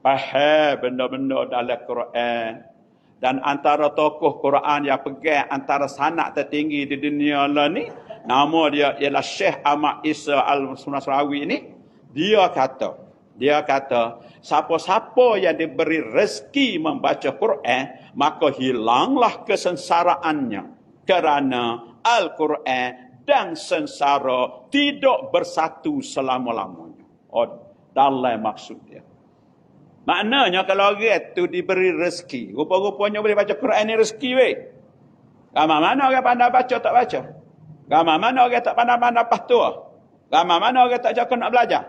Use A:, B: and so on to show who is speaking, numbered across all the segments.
A: Faham benda-benda dalam Quran. Dan antara tokoh Quran yang pegang antara sanak tertinggi di dunia lah ni. Nama dia ialah Syekh Ahmad Isa Al-Sunasrawi ini. Dia kata. Dia kata. Siapa-siapa yang diberi rezeki membaca Quran. Maka hilanglah kesensaraannya. Kerana Al-Quran dan sensara tidak bersatu selama-lamanya. Oh, dalam maksud dia. Maknanya kalau orang tu diberi rezeki, rupa-rupanya boleh baca Quran ni rezeki weh. Ramai mana orang pandai baca tak baca? Ramai mana orang tak pandai-pandai pastua? Ramai mana orang tak cakap nak belajar?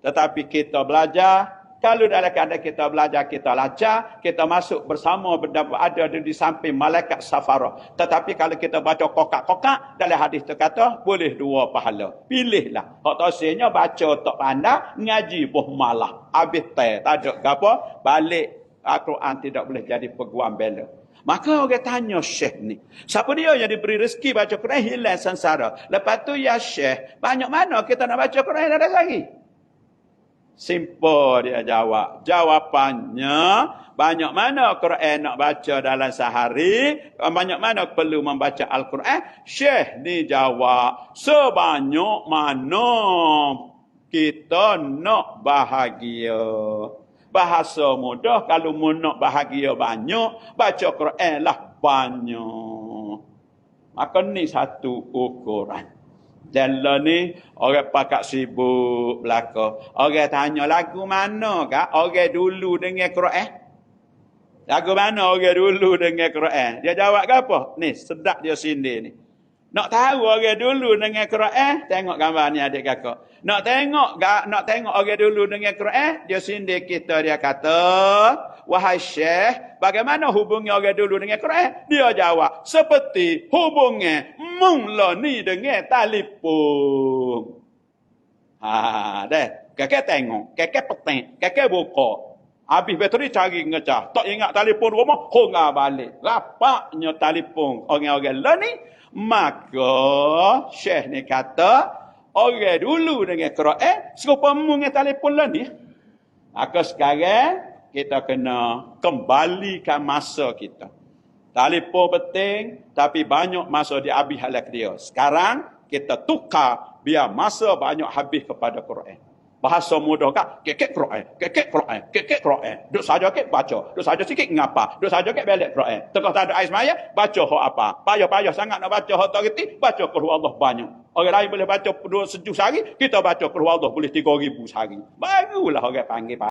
A: Tetapi kita belajar kalau dalam keadaan kita belajar, kita lajar, kita masuk bersama ada di samping malaikat safarah. Tetapi kalau kita baca kokak-kokak, dalam hadis itu kata, boleh dua pahala. Pilihlah. Hak tosenya baca tak pandai, ngaji pun malah. Habis teh, tak ada apa, balik Al-Quran tidak boleh jadi peguam bela. Maka orang tanya Syekh ni. Siapa dia yang diberi rezeki baca Quran hilang sengsara. Lepas tu ya Syekh, banyak mana kita nak baca Quran ada lagi? Simple dia jawab. Jawapannya, banyak mana Quran nak baca dalam sehari, banyak mana perlu membaca Al-Quran. Syekh ni jawab, sebanyak mana kita nak bahagia. Bahasa mudah, kalau mu nak bahagia banyak, baca Quran lah banyak. Maka ni satu ukuran. Jalan ni orang pakat sibuk belaka. Orang tanya lagu mana kak? Orang dulu dengar Quran. Lagu mana orang dulu dengar Quran? Dia jawab ke apa? Ni sedap dia sini ni. Nak tahu orang dulu dengar Quran? Tengok gambar ni adik kakak. Nak tengok nak tengok orang dulu dengar Quran? Dia sini kita dia kata, "Wahai Syekh, bagaimana hubungnya orang dulu dengan Quran?" Dia jawab, "Seperti hubungnya mula ni dengan telefon." Ha, dah. Kakek tengok, kakek peting, kakek buka. Habis bateri cari ngecah. Tak ingat telefon rumah, honga balik. Rapaknya telefon orang-orang lah ni Maka Syekh ni kata orang dulu dengan Quran serupa dengan telefon lah ni. Maka sekarang kita kena kembalikan masa kita. Telefon penting tapi banyak masa dihabis oleh dia. Sekarang kita tukar biar masa banyak habis kepada Quran. Bahasa mudah kak, kekek Quran, kekek Quran, kekek Quran. Duk saja kek baca, duk saja sikit ngapa, duk saja kek balik Quran. Tengah tak ada air semaya, baca apa. Payah-payah sangat nak baca reti, baca Quran Allah banyak. Orang lain boleh baca dua sejuk sehari, kita baca Quran Allah boleh tiga ribu sehari. Barulah orang panggil